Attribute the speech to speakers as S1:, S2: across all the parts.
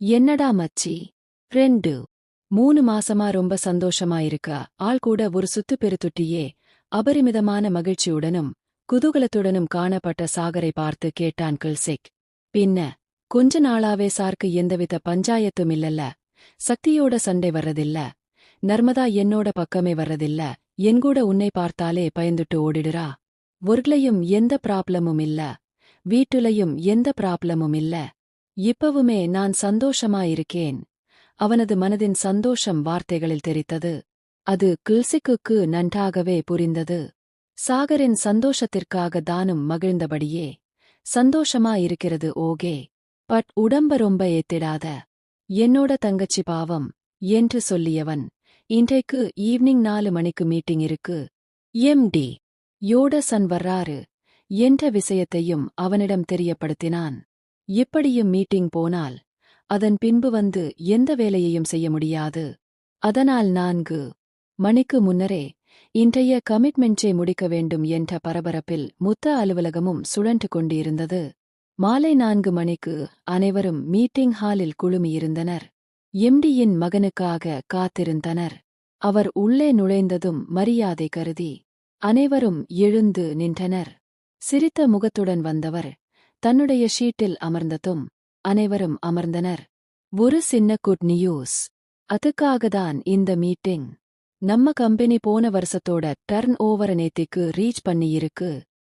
S1: என்னடா மச்சி? ரெண்டு. மூணு மாசமா ரொம்ப சந்தோஷமா இருக்க. ஆள் கூட ஒரு சுத்து பெருத்துட்டியே. அபரிமிதமான மகிழ்ச்சியுடனும் குதூகலத்துடனும் காணப்பட்ட சாகரை பார்த்து கேட்டான் கில்சிக். பின்ன கொஞ்ச நாளாவே சார்க்கு எந்தவித பஞ்சாயத்தும் இல்லல்ல. சக்தியோட சண்டை வர்றதில்ல. நர்மதா என்னோட பக்கமே வர்றதில்ல. என்கூட உன்னை பார்த்தாலே பயந்துட்டு ஓடிடுறா. ஒர்க்லையும் எந்த ப்ராப்ளமும் இல்ல. வீட்டுலையும் எந்த ப்ராப்ளமும் இல்ல. இப்பவுமே நான் சந்தோஷமா இருக்கேன் அவனது மனதின் சந்தோஷம் வார்த்தைகளில் தெரித்தது. அது கில்சிக்குக்கு நன்றாகவே புரிந்தது. சாகரின் சந்தோஷத்திற்காக தானும் மகிழ்ந்தபடியே. சந்தோஷமா இருக்கிறது ஓகே. பட் உடம்ப ரொம்ப ஏத்திடாத. என்னோட தங்கச்சி பாவம் என்று சொல்லியவன். இன்றைக்கு ஈவினிங் நாலு மணிக்கு மீட்டிங் இருக்கு. M D. யோட சன் வர்றாரு என்ற விஷயத்தையும் அவனிடம் தெரியப்படுத்தினான். இப்படியும் மீட்டிங் போனால் அதன் பின்பு வந்து எந்த வேலையையும் செய்ய முடியாது. அதனால் நான்கு மணிக்கு முன்னரே இன்றைய கமிட்மெண்ட்ஸை முடிக்க வேண்டும் என்ற பரபரப்பில் முத்த அலுவலகமும் சுழன்று கொண்டிருந்தது. மாலை நான்கு மணிக்கு அனைவரும் மீட்டிங் ஹாலில் குழுமியிருந்தனர். எம்டியின் மகனுக்காக காத்திருந்தனர். அவர் உள்ளே நுழைந்ததும் மரியாதை கருதி அனைவரும் எழுந்து நின்றனர். சிரித்த முகத்துடன் வந்தவர் தன்னுடைய ஷீட்டில் அமர்ந்ததும் அனைவரும் அமர்ந்தனர். ஒரு சின்ன குட் நியூஸ் அதுக்காகதான் இந்த மீட்டிங் நம்ம கம்பெனி போன வருஷத்தோட டர்ன் ஓவர நேத்திக்கு ரீச் பண்ணியிருக்கு.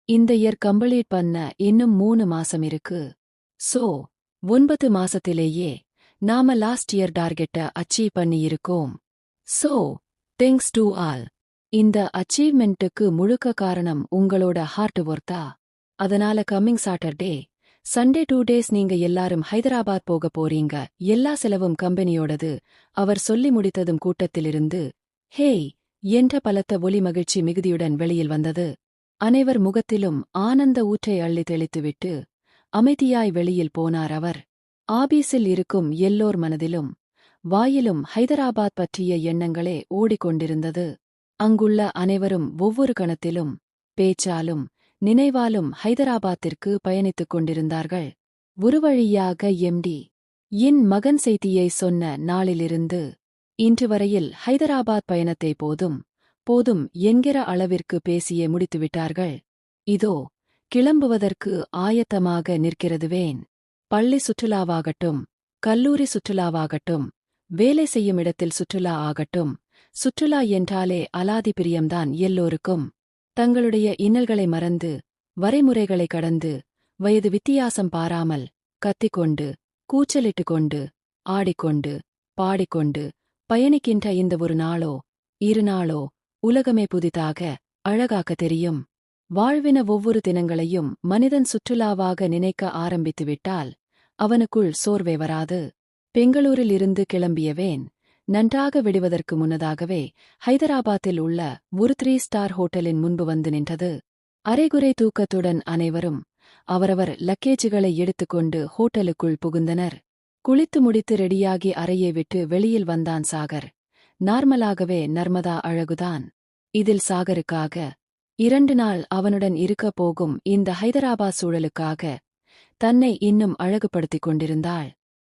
S1: இந்த இயர் கம்ப்ளீட் பண்ண இன்னும் மூணு மாசம் இருக்கு. சோ ஒன்பது மாசத்திலேயே நாம லாஸ்ட் இயர் டார்கெட்ட அச்சீவ் பண்ணியிருக்கோம். சோ தேங்க்ஸ் டு ஆல் இந்த அச்சீவ்மெண்ட்டுக்கு முழுக்க காரணம் உங்களோட ஹார்ட் ஒர்த்தா அதனால coming Saturday Sunday two days நீங்க எல்லாரும் ஹைதராபாத் போக போறீங்க. எல்லா செலவும் கம்பெனியோடது. அவர் சொல்லி முடித்ததும் கூட்டத்திலிருந்து ஹேய் என்ற பலத்த ஒலி மகிழ்ச்சி மிகுதியுடன் வெளியில் வந்தது. அனைவர் முகத்திலும் ஆனந்த ஊற்றை அள்ளி தெளித்துவிட்டு அமைதியாய் வெளியில் போனார் அவர். ஆபீஸில் இருக்கும் எல்லோர் மனதிலும் வாயிலும் ஹைதராபாத் பற்றிய எண்ணங்களே ஓடிக்கொண்டிருந்தது. அங்குள்ள அனைவரும் ஒவ்வொரு கணத்திலும் பேச்சாலும் நினைவாலும் ஹைதராபாத்திற்கு பயணித்துக் கொண்டிருந்தார்கள். ஒருவழியாக எம்டி என் மகன் செய்தியை சொன்ன நாளிலிருந்து இன்று வரையில் ஹைதராபாத் பயணத்தை போதும் போதும் என்கிற அளவிற்கு பேசியே முடித்துவிட்டார்கள். இதோ கிளம்புவதற்கு ஆயத்தமாக நிற்கிறதுவேன். பள்ளி சுற்றுலாவாகட்டும் கல்லூரி சுற்றுலாவாகட்டும் வேலை செய்யும் இடத்தில் சுற்றுலா ஆகட்டும் சுற்றுலா என்றாலே அலாதி பிரியம்தான் எல்லோருக்கும். தங்களுடைய இன்னல்களை மறந்து வரைமுறைகளை கடந்து வயது வித்தியாசம் பாராமல் கத்திக்கொண்டு கூச்சலிட்டு கொண்டு ஆடிக்கொண்டு பாடிக்கொண்டு பயணிக்கின்ற இந்த ஒரு நாளோ இரு நாளோ உலகமே புதிதாக அழகாக்க தெரியும். வாழ்வின ஒவ்வொரு தினங்களையும் மனிதன் சுற்றுலாவாக நினைக்க ஆரம்பித்துவிட்டால் அவனுக்குள் சோர்வே வராது. பெங்களூரில் இருந்து கிளம்பியவேன். நன்றாக விடுவதற்கு முன்னதாகவே ஹைதராபாத்தில் உள்ள ஒரு த்ரீ ஸ்டார் ஹோட்டலின் முன்பு வந்து நின்றது. அரைகுறை தூக்கத்துடன் அனைவரும் அவரவர் லக்கேஜுகளை எடுத்துக்கொண்டு ஹோட்டலுக்குள் புகுந்தனர். குளித்து முடித்து ரெடியாகி அறையை விட்டு வெளியில் வந்தான் சாகர். நார்மலாகவே நர்மதா அழகுதான். இதில் சாகருக்காக இரண்டு நாள் அவனுடன் இருக்கப் போகும் இந்த ஹைதராபாத் சூழலுக்காக தன்னை இன்னும் அழகுபடுத்திக் கொண்டிருந்தாள்.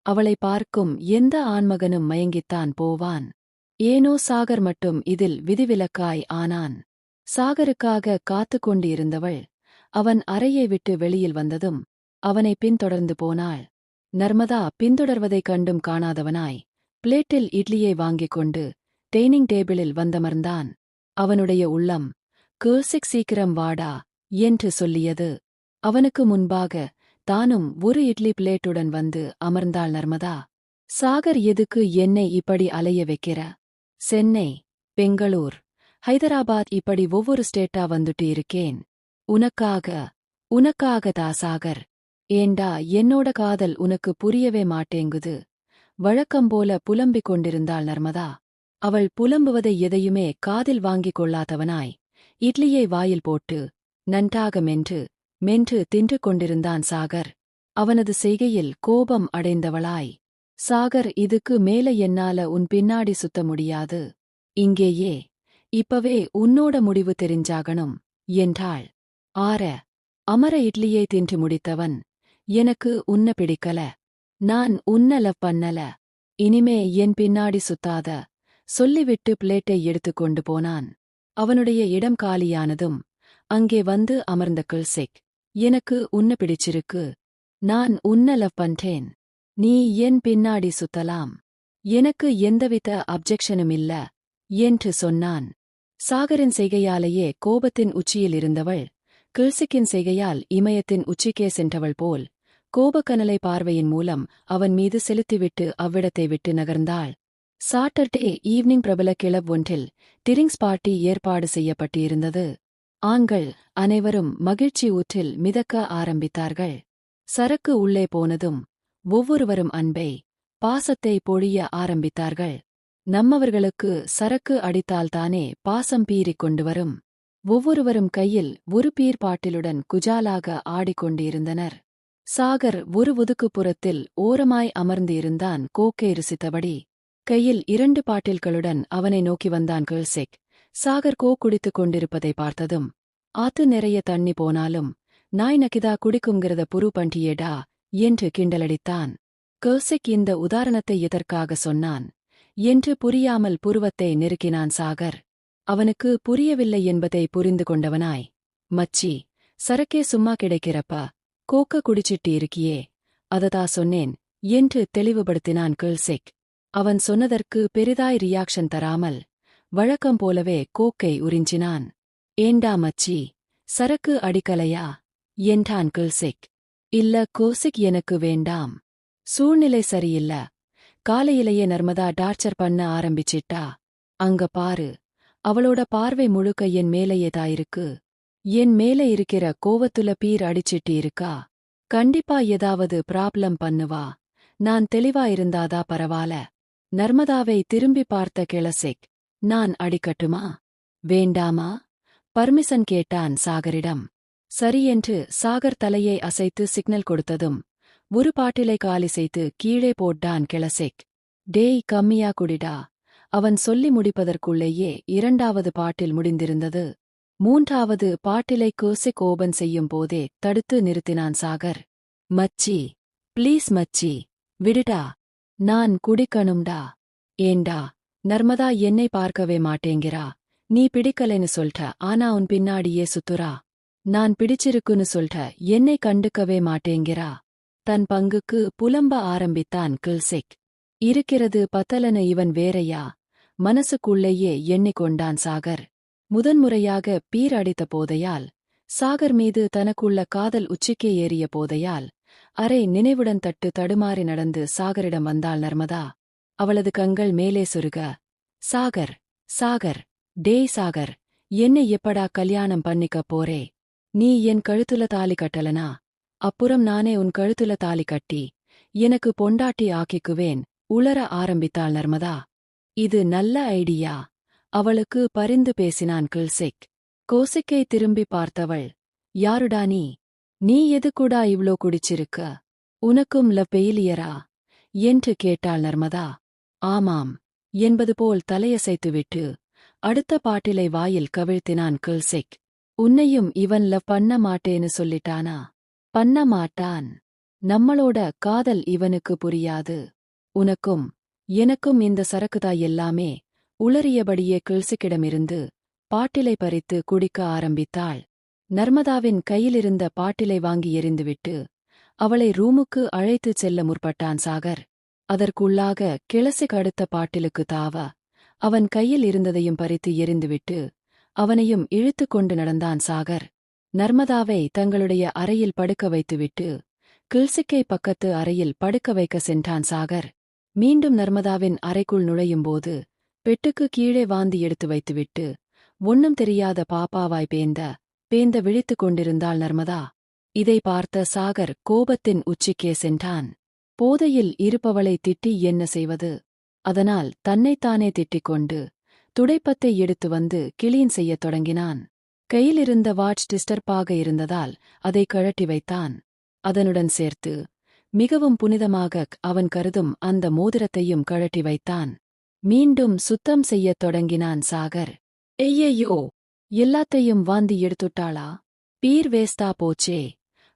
S1: அவளை பார்க்கும் எந்த ஆண்மகனும் மயங்கித்தான் போவான். ஏனோ சாகர் மட்டும் இதில் விதிவிலக்காய் ஆனான். சாகருக்காக காத்து கொண்டிருந்தவள் அவன் அறையை விட்டு வெளியில் வந்ததும் அவனை பின்தொடர்ந்து போனாள். நர்மதா பின்தொடர்வதைக் கண்டும் காணாதவனாய் பிளேட்டில் இட்லியை வாங்கிக் கொண்டு டெய்னிங் டேபிளில் வந்தமர்ந்தான். அவனுடைய உள்ளம் கேர்சிக் சீக்கிரம் வாடா என்று சொல்லியது. அவனுக்கு முன்பாக தானும் ஒரு இட்லி பிளேட்டுடன் வந்து அமர்ந்தாள் நர்மதா சாகர் எதுக்கு என்னை இப்படி அலைய வைக்கிற? சென்னை பெங்களூர் ஹைதராபாத் இப்படி ஒவ்வொரு ஸ்டேட்டா வந்துட்டு இருக்கேன். உனக்காக உனக்காக தா சாகர். ஏண்டா என்னோட காதல் உனக்கு புரியவே மாட்டேங்குது. வழக்கம்போல புலம்பிக் கொண்டிருந்தாள் நர்மதா. அவள் புலம்புவதை எதையுமே காதில் வாங்கிக் கொள்ளாதவனாய். இட்லியை வாயில் போட்டு நன்றாக மென்று மென்று தின்று கொண்டிருந்தான் சாகர். அவனது செய்கையில் கோபம் அடைந்தவளாய். சாகர் இதுக்கு மேல என்னால உன் பின்னாடி சுத்த முடியாது. இங்கேயே இப்பவே உன்னோட முடிவு தெரிஞ்சாகணும் என்றாள். ஆற. அமர இட்லியை தின்று முடித்தவன். எனக்கு உன்ன பிடிக்கல. நான் உன்னல பண்ணல. இனிமே என் பின்னாடி சுத்தாத. சொல்லிவிட்டு பிளேட்டை எடுத்துக்கொண்டு போனான். அவனுடைய இடம் காலியானதும் அங்கே வந்து அமர்ந்த கிள்செக் எனக்கு உன்ன பிடிச்சிருக்கு. நான் உன்னல பண்றேன். நீ என் பின்னாடி சுத்தலாம். எனக்கு எந்தவித அப்ஜெக்ஷனும் இல்ல என்று சொன்னான். சாகரின் செய்கையாலேயே கோபத்தின் உச்சியில் இருந்தவள் கிள்சிக்கின் செய்கையால் இமயத்தின் உச்சிக்கே சென்றவள் போல் கோபக்கனலை பார்வையின் மூலம் அவன் மீது செலுத்திவிட்டு அவ்விடத்தை விட்டு நகர்ந்தாள். சாட்டர்டே ஈவினிங் பிரபல கிளப் ஒன்றில் டிரிங்ஸ் பார்ட்டி ஏற்பாடு செய்யப்பட்டிருந்தது. ஆண்கள் அனைவரும் மகிழ்ச்சி ஊற்றில் மிதக்க ஆரம்பித்தார்கள். சரக்கு உள்ளே போனதும் ஒவ்வொருவரும் அன்பை பாசத்தை பொழிய ஆரம்பித்தார்கள். நம்மவர்களுக்கு சரக்கு அடித்தால்தானே பாசம் பீறிக் கொண்டு வரும். ஒவ்வொருவரும் கையில் ஒரு பீர் பாட்டிலுடன் குஜாலாக ஆடிக்கொண்டிருந்தனர். சாகர் ஒரு ஒதுக்குப்புறத்தில் ஓரமாய் அமர்ந்து இருந்தான் கோக்கை ருசித்தபடி. கையில் இரண்டு பாட்டில்களுடன் அவனை நோக்கி வந்தான் கிள்செக். சாகர் கோ குடித்துக் கொண்டிருப்பதை பார்த்ததும் ஆத்து நிறைய தண்ணி போனாலும் நாய் நக்கிதா குடிக்குங்கிறத புரு பண்டியேடா என்று கிண்டலடித்தான். கர்சிக் இந்த உதாரணத்தை எதற்காக சொன்னான்? என்று புரியாமல் புருவத்தை நெருக்கினான் சாகர். அவனுக்கு புரியவில்லை என்பதை புரிந்து கொண்டவனாய் மச்சி சரக்கே சும்மா கிடைக்கிறப்ப கோக்க குடிச்சிட்டு இருக்கியே அததா சொன்னேன் என்று தெளிவுபடுத்தினான் கிள்செக் அவன் சொன்னதற்கு பெரிதாய் ரியாக்ஷன் தராமல் வழக்கம் போலவே கோக்கை உறிஞ்சினான். ஏண்டா மச்சி சரக்கு அடிக்கலையா? என்றான் கில்சிக். இல்ல கோசிக் எனக்கு வேண்டாம். சூழ்நிலை சரியில்ல. காலையிலேயே நர்மதா டார்ச்சர் பண்ண ஆரம்பிச்சிட்டா. அங்க பாரு அவளோட பார்வை முழுக்க என் மேலேயேதாயிருக்கு என் மேல இருக்கிற கோவத்துல பீர் அடிச்சிட்டு இருக்கா. கண்டிப்பா ஏதாவது ப்ராப்ளம் பண்ணுவா. நான் தெளிவா இருந்தாதா பரவால நர்மதாவை திரும்பி பார்த்த கிளசிக் நான் அடிக்கட்டுமா? வேண்டாமா? பர்மிசன் கேட்டான் சாகரிடம். சரியென்று சாகர் தலையை அசைத்து சிக்னல் கொடுத்ததும் ஒரு பாட்டிலை காலி செய்து கீழே போட்டான் கிளசெக். டேய் கம்மியா குடிடா. அவன் சொல்லி முடிப்பதற்குள்ளேயே இரண்டாவது பாட்டில் முடிந்திருந்தது. மூன்றாவது பாட்டிலை கோசிக் ஓபன் செய்யும் போதே தடுத்து நிறுத்தினான் சாகர். மச்சி ப்ளீஸ் மச்சி விடுடா. நான் குடிக்கணும்டா. ஏண்டா? நர்மதா என்னை பார்க்கவே மாட்டேங்கிறா. நீ பிடிக்கலைன்னு சொல்ற. ஆனா உன் பின்னாடியே சுத்துறா. நான் பிடிச்சிருக்குன்னு சொல்ற. என்னை கண்டுக்கவே மாட்டேங்கிறா. தன் பங்குக்கு புலம்ப ஆரம்பித்தான் கில்செக். இருக்கிறது பத்தலன இவன் வேறையா? மனசுக்குள்ளேயே எண்ணிக்கொண்டான் சாகர். முதன்முறையாக பீர் அடித்த போதையால். சாகர் மீது தனக்குள்ள காதல் உச்சிக்கே ஏறிய போதையால். அரை நினைவுடன் தட்டு தடுமாறி நடந்து சாகரிடம் வந்தாள் நர்மதா. அவளது கண்கள் மேலே சுருக. சாகர் சாகர் டேய் சாகர் என்னை எப்படா கல்யாணம் பண்ணிக்க போறே? நீ என் கழுத்துல தாலி கட்டலனா? அப்புறம் நானே உன் கழுத்துல தாலி கட்டி எனக்கு பொண்டாட்டி ஆக்கிக்குவேன் உளர ஆரம்பித்தாள் நர்மதா. இது நல்ல ஐடியா. அவளுக்கு பரிந்து பேசினான் கில்சிக். கோசிக்கை திரும்பி பார்த்தவள். யாருடா நீ? நீ எது இவ்ளோ குடிச்சிருக்க? உனக்கும் ல பெயிலியரா என்று கேட்டாள் நர்மதா. ஆமாம் என்பது போல் தலையசைத்துவிட்டு அடுத்த பாட்டிலை வாயில் கவிழ்த்தினான் கிள்செக் உன்னையும் இவன் பண்ண மாட்டேன்னு சொல்லிட்டானா? பண்ண மாட்டான். நம்மளோட காதல் இவனுக்கு புரியாது. உனக்கும் எனக்கும் இந்த சரக்குதா எல்லாமே உளறியபடியே கிள்சிக்கிடமிருந்து பாட்டிலை பறித்து குடிக்க ஆரம்பித்தாள். நர்மதாவின் கையிலிருந்த பாட்டிலை வாங்கி எறிந்துவிட்டு அவளை ரூமுக்கு அழைத்துச் செல்ல முற்பட்டான் சாகர். அதற்குள்ளாக கிளசிக் அடுத்த பாட்டிலுக்கு தாவ அவன் கையில் இருந்ததையும் பறித்து எறிந்துவிட்டு அவனையும் இழுத்து கொண்டு நடந்தான் சாகர். நர்மதாவை தங்களுடைய அறையில் படுக்க வைத்துவிட்டு கில்சிக்கை பக்கத்து அறையில் படுக்க வைக்க சென்றான் சாகர். மீண்டும் நர்மதாவின் அறைக்குள் நுழையும்போது பெட்டுக்கு கீழே வாந்தி எடுத்து வைத்துவிட்டு ஒன்னும் தெரியாத பாப்பாவாய் பேந்த பேந்த விழித்துக் கொண்டிருந்தாள் நர்மதா. இதை பார்த்த சாகர் கோபத்தின் உச்சிக்கே சென்றான். போதையில் இருப்பவளை திட்டி என்ன செய்வது? அதனால் தன்னைத்தானே திட்டிக் கொண்டு துடைப்பத்தை எடுத்து வந்து கிளீன் செய்யத் தொடங்கினான். கையிலிருந்த வாட்ச் டிஸ்டர்பாக இருந்ததால் அதை கழட்டி வைத்தான். அதனுடன் சேர்த்து மிகவும் புனிதமாக அவன் கருதும் அந்த மோதிரத்தையும் கழட்டி வைத்தான். மீண்டும் சுத்தம் செய்யத் தொடங்கினான் சாகர். ஐயையோ! எல்லாத்தையும் வாந்தி எடுத்துட்டாளா? பீர் வேஸ்தா போச்சே!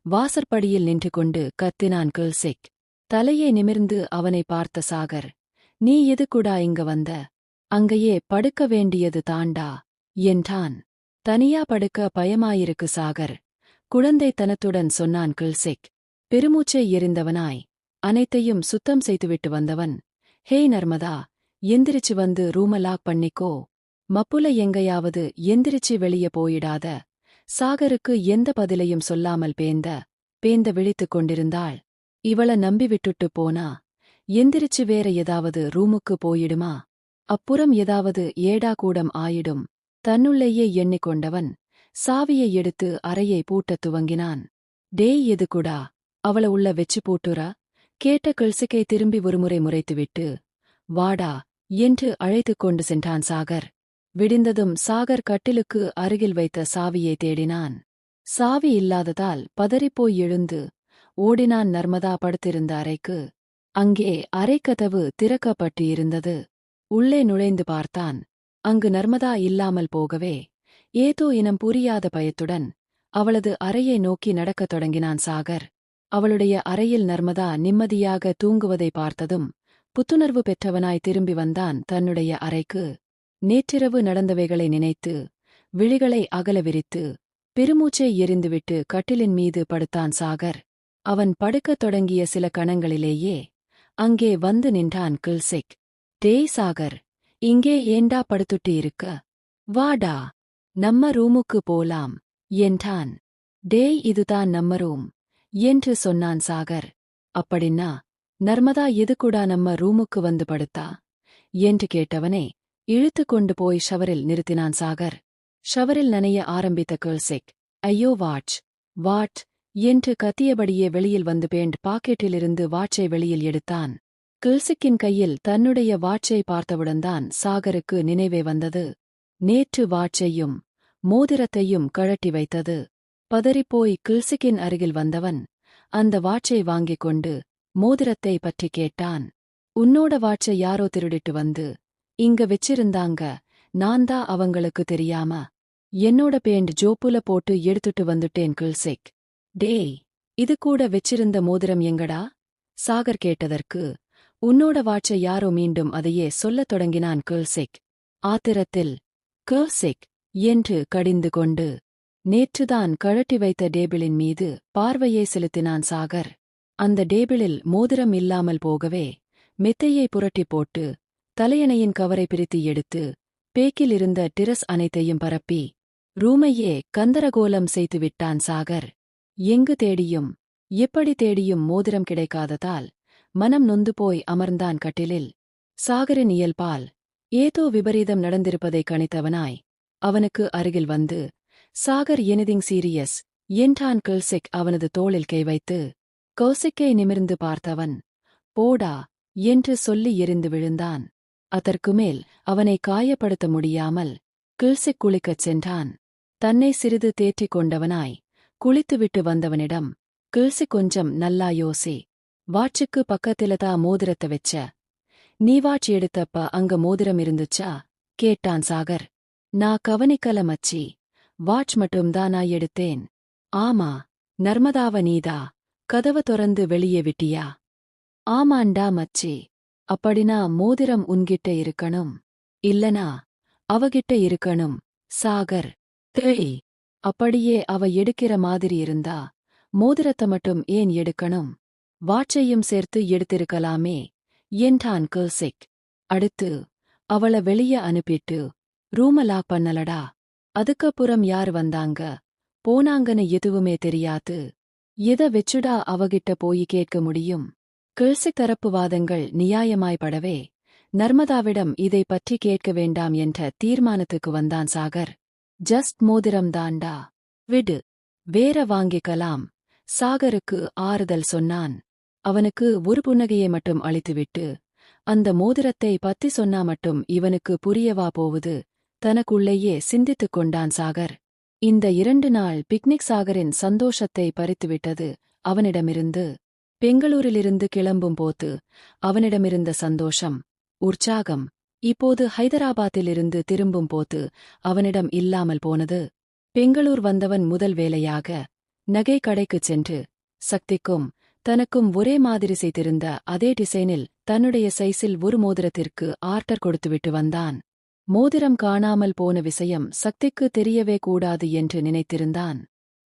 S1: வாசற்படியில் நின்று கொண்டு கத்தினான் கில்சிக். தலையை நிமிர்ந்து அவனை பார்த்த சாகர் நீ எதுக்குடா இங்க வந்த? அங்கேயே படுக்க வேண்டியது தாண்டா? என்றான். தனியா படுக்க பயமாயிருக்கு சாகர் குழந்தைத்தனத்துடன் சொன்னான் கில்சிக். பெருமூச்சை எறிந்தவனாய் அனைத்தையும் சுத்தம் செய்துவிட்டு வந்தவன். ஹே நர்மதா எந்திரிச்சு வந்து ரூம லாக் பண்ணிக்கோ. மப்புல எங்கையாவது எந்திரிச்சு வெளியே போயிடாத. சாகருக்கு எந்த பதிலையும் சொல்லாமல் பேந்த பேந்த விழித்துக் கொண்டிருந்தாள். இவள நம்பி விட்டுட்டு போனா எந்திரிச்சு வேற ஏதாவது ரூமுக்கு போயிடுமா? அப்புறம் ஏதாவது ஏடா கூடம் ஆயிடும். தன்னுள்ளேயே எண்ணிக்கொண்டவன் சாவியை எடுத்து அறையை பூட்டத் துவங்கினான். டேய் எதுக்குடா? அவள உள்ள வெச்சு பூட்டுறா? கேட்ட கிள்சிக்கை திரும்பி ஒருமுறை முறைத்துவிட்டு வாடா என்று அழைத்துக் கொண்டு சென்றான் சாகர். விடிந்ததும் சாகர் கட்டிலுக்கு அருகில் வைத்த சாவியை தேடினான். சாவி இல்லாததால் பதறிப்போய் எழுந்து ஓடினான் நர்மதா படுத்திருந்த அறைக்கு. அங்கே அறைக்கதவு திறக்கப்பட்டிருந்தது. உள்ளே நுழைந்து பார்த்தான். அங்கு நர்மதா இல்லாமல் போகவே ஏதோ இனம் புரியாத பயத்துடன் அவளது அறையை நோக்கி நடக்கத் தொடங்கினான் சாகர். அவளுடைய அறையில் நர்மதா நிம்மதியாக தூங்குவதை பார்த்ததும் புத்துணர்வு பெற்றவனாய் திரும்பி வந்தான் தன்னுடைய அறைக்கு. நேற்றிரவு நடந்தவைகளை நினைத்து விழிகளை அகல விரித்து பெருமூச்சை எரிந்துவிட்டு கட்டிலின் மீது படுத்தான் சாகர். அவன் படுக்கத் தொடங்கிய சில கணங்களிலேயே அங்கே வந்து நின்றான் கில்சிக். டேய் சாகர் இங்கே ஏண்டா படுத்துட்டு இருக்க வாடா நம்ம ரூமுக்கு போலாம் என்றான். டேய் இதுதான் நம்ம ரூம் என்று சொன்னான் சாகர். அப்படின்னா நர்மதா எதுக்குடா நம்ம ரூமுக்கு வந்து படுத்தா? என்று கேட்டவனே இழுத்து கொண்டு போய் ஷவரில் நிறுத்தினான் சாகர். ஷவரில் நனைய ஆரம்பித்த கேள்சிக் ஐயோ வாட்ச் வாட் என்று கத்தியபடியே வெளியில் வந்து பேண்ட் பாக்கெட்டிலிருந்து வாட்சை வெளியில் எடுத்தான். கில்சிக்கின் கையில் தன்னுடைய வாட்சை பார்த்தவுடன்தான் சாகருக்கு நினைவே வந்தது. நேற்று வாட்சையும் மோதிரத்தையும் கழட்டி வைத்தது. பதறிப்போய் கில்சிக்கின் அருகில் வந்தவன் அந்த வாட்சை வாங்கிக் கொண்டு மோதிரத்தை பற்றி கேட்டான். உன்னோட வாட்சை யாரோ திருடிட்டு வந்து இங்க வெச்சிருந்தாங்க நான்தா அவங்களுக்கு தெரியாம என்னோட பேண்ட் ஜோப்புல போட்டு எடுத்துட்டு வந்துட்டேன் கில்சிக். டேய் இது கூட வெச்சிருந்த மோதிரம் எங்கடா? சாகர் கேட்டதற்கு உன்னோட வாட்சை யாரோ மீண்டும் அதையே சொல்லத் தொடங்கினான் கர்சிக் ஆத்திரத்தில் கர்சிக் என்று கடிந்து கொண்டு நேற்றுதான் கழட்டி வைத்த டேபிளின் மீது பார்வையை செலுத்தினான் சாகர். அந்த டேபிளில் மோதிரம் இல்லாமல் போகவே மெத்தையை புரட்டி போட்டு தலையணையின் கவரை பிரித்து எடுத்து பேக்கில் இருந்த டிரஸ் அனைத்தையும் பரப்பி ரூமையே கந்தரகோலம் செய்து விட்டான் சாகர். எங்கு தேடியும் எப்படி தேடியும் மோதிரம் கிடைக்காததால் மனம் நொந்து போய் அமர்ந்தான் கட்டிலில். சாகரின் இயல்பால் ஏதோ விபரீதம் நடந்திருப்பதை கணித்தவனாய் அவனுக்கு அருகில் வந்து சாகர் எனிதிங் சீரியஸ் என்றான் கில்சிக் அவனது தோளில் கை வைத்து கௌசிக்கை நிமிர்ந்து பார்த்தவன் போடா என்று சொல்லி எரிந்து விழுந்தான். அதற்கு மேல் அவனை காயப்படுத்த முடியாமல் கில்சிக் குளிக்கச் சென்றான். தன்னை சிறிது தேற்றிக் கொண்டவனாய் குளித்துவிட்டு வந்தவனிடம் கிழ்சி கொஞ்சம் நல்லா யோசி வாட்சுக்கு பக்கத்திலதா மோதிரத்தை வெச்ச. நீ வாட்ச் எடுத்தப்ப அங்க மோதிரம் இருந்துச்சா? கேட்டான் சாகர். நான் கவனிக்கல மச்சி வாட்ச் மட்டும்தான் நான் எடுத்தேன். ஆமா நர்மதாவ நீதா கதவ தொறந்து வெளியே விட்டியா? ஆமாண்டா மச்சி அப்படினா மோதிரம் உன்கிட்ட இருக்கணும். இல்லனா அவகிட்ட இருக்கணும். சாகர் தேய் அப்படியே அவ எடுக்கிற மாதிரி இருந்தா மோதிரத்தை மட்டும் ஏன் எடுக்கணும்? வாட்சையும் சேர்த்து எடுத்திருக்கலாமே என்றான் கர்சிக். அடுத்து அவள வெளிய அனுப்பிட்டு ரூம லாக் பண்ணலடா அதுக்கப்புறம் யார் வந்தாங்க? போனாங்கன்னு எதுவுமே தெரியாது. எத வெச்சுடா அவகிட்ட போய் கேட்க முடியும்? கிழ்சிக் தரப்பு வாதங்கள் நியாயமாய்ப்படவே நர்மதாவிடம் இதை பற்றி கேட்க வேண்டாம் என்ற தீர்மானத்துக்கு வந்தான் சாகர். ஜஸ்ட் மோதிரம் தாண்டா. விடு. வேற வாங்கிக்கலாம். சாகருக்கு ஆறுதல் சொன்னான். அவனுக்கு ஒரு புன்னகையை மட்டும் அளித்துவிட்டு அந்த மோதிரத்தை பத்தி சொன்னா மட்டும் இவனுக்கு புரியவா போவது? தனக்குள்ளேயே சிந்தித்துக் கொண்டான் சாகர். இந்த இரண்டு நாள் பிக்னிக் சாகரின் சந்தோஷத்தை பறித்துவிட்டது அவனிடமிருந்து. பெங்களூரிலிருந்து கிளம்பும் போது அவனிடமிருந்த சந்தோஷம் உற்சாகம் இப்போது ஹைதராபாத்திலிருந்து திரும்பும் போது அவனிடம் இல்லாமல் போனது. பெங்களூர் வந்தவன் முதல் வேலையாக நகை கடைக்குச் சென்று சக்திக்கும் தனக்கும் ஒரே மாதிரி செய்திருந்த அதே டிசைனில் தன்னுடைய சைஸில் ஒரு மோதிரத்திற்கு ஆர்டர் கொடுத்துவிட்டு வந்தான். மோதிரம் காணாமல் போன விஷயம் சக்திக்கு தெரியவே கூடாது என்று நினைத்திருந்தான்.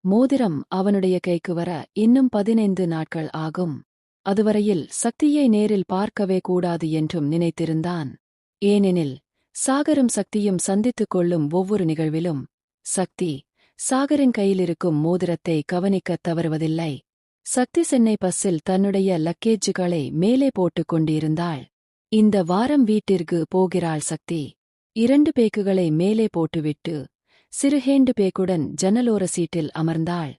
S1: மோதிரம் அவனுடைய கைக்கு வர இன்னும் பதினைந்து நாட்கள் ஆகும். அதுவரையில் சக்தியை நேரில் பார்க்கவே கூடாது என்றும் நினைத்திருந்தான். ஏனெனில் சாகரும் சக்தியும் சந்தித்துக் கொள்ளும் ஒவ்வொரு நிகழ்விலும் சக்தி சாகரின் கையிலிருக்கும் மோதிரத்தை கவனிக்கத் தவறுவதில்லை. சக்தி சென்னை பஸ்ஸில் தன்னுடைய லக்கேஜுகளை மேலே போட்டுக் கொண்டிருந்தாள். இந்த வாரம் வீட்டிற்கு போகிறாள் சக்தி. இரண்டு பேக்குகளை மேலே போட்டுவிட்டு சிறுஹேண்டு பேக்குடன் ஜன்னலோர சீட்டில் அமர்ந்தாள்.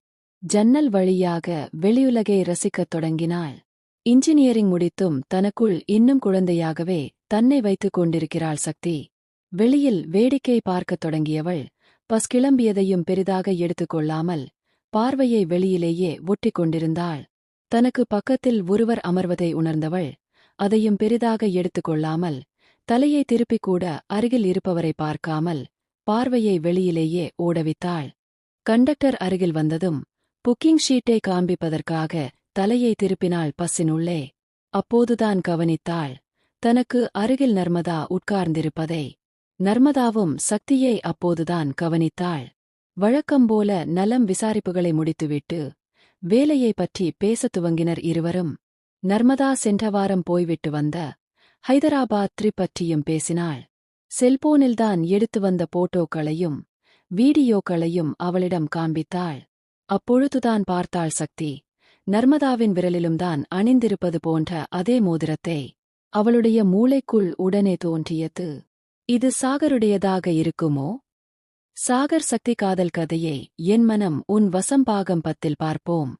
S1: ஜன்னல் வழியாக வெளியுலகை ரசிக்கத் தொடங்கினாள். இன்ஜினியரிங் முடித்தும் தனக்குள் இன்னும் குழந்தையாகவே தன்னை வைத்துக் கொண்டிருக்கிறாள் சக்தி. வெளியில் வேடிக்கை பார்க்கத் தொடங்கியவள் பஸ் கிளம்பியதையும் பெரிதாக எடுத்துக்கொள்ளாமல் பார்வையை வெளியிலேயே ஒட்டிக் கொண்டிருந்தாள். தனக்கு பக்கத்தில் ஒருவர் அமர்வதை உணர்ந்தவள் அதையும் பெரிதாக எடுத்துக்கொள்ளாமல் தலையை திருப்பிக் கூட அருகில் இருப்பவரை பார்க்காமல் பார்வையை வெளியிலேயே ஓடவித்தாள் கண்டக்டர் அருகில் வந்ததும் புக்கிங் ஷீட்டை காண்பிப்பதற்காக தலையை திருப்பினாள் பஸ்ஸினுள்ளே. அப்போதுதான் கவனித்தாள் தனக்கு அருகில் நர்மதா உட்கார்ந்திருப்பதை. நர்மதாவும் சக்தியை அப்போதுதான் கவனித்தாள். வழக்கம்போல நலம் விசாரிப்புகளை முடித்துவிட்டு வேலையை பற்றி பேசத் துவங்கினர் இருவரும். நர்மதா சென்ற வாரம் போய்விட்டு வந்த ஹைதராபாத் பற்றியும் பேசினாள். செல்போனில்தான் எடுத்து வந்த போட்டோக்களையும் வீடியோக்களையும் அவளிடம் காண்பித்தாள். அப்பொழுதுதான் பார்த்தாள் சக்தி நர்மதாவின் விரலிலும்தான் அணிந்திருப்பது போன்ற அதே மோதிரத்தை அவளுடைய மூளைக்குள் உடனே தோன்றியது. இது சாகருடையதாக இருக்குமோ? சாகர் சக்தி காதல் கதையை என் மனம் உன் வசம் பாகம் பத்தில் பார்ப்போம்.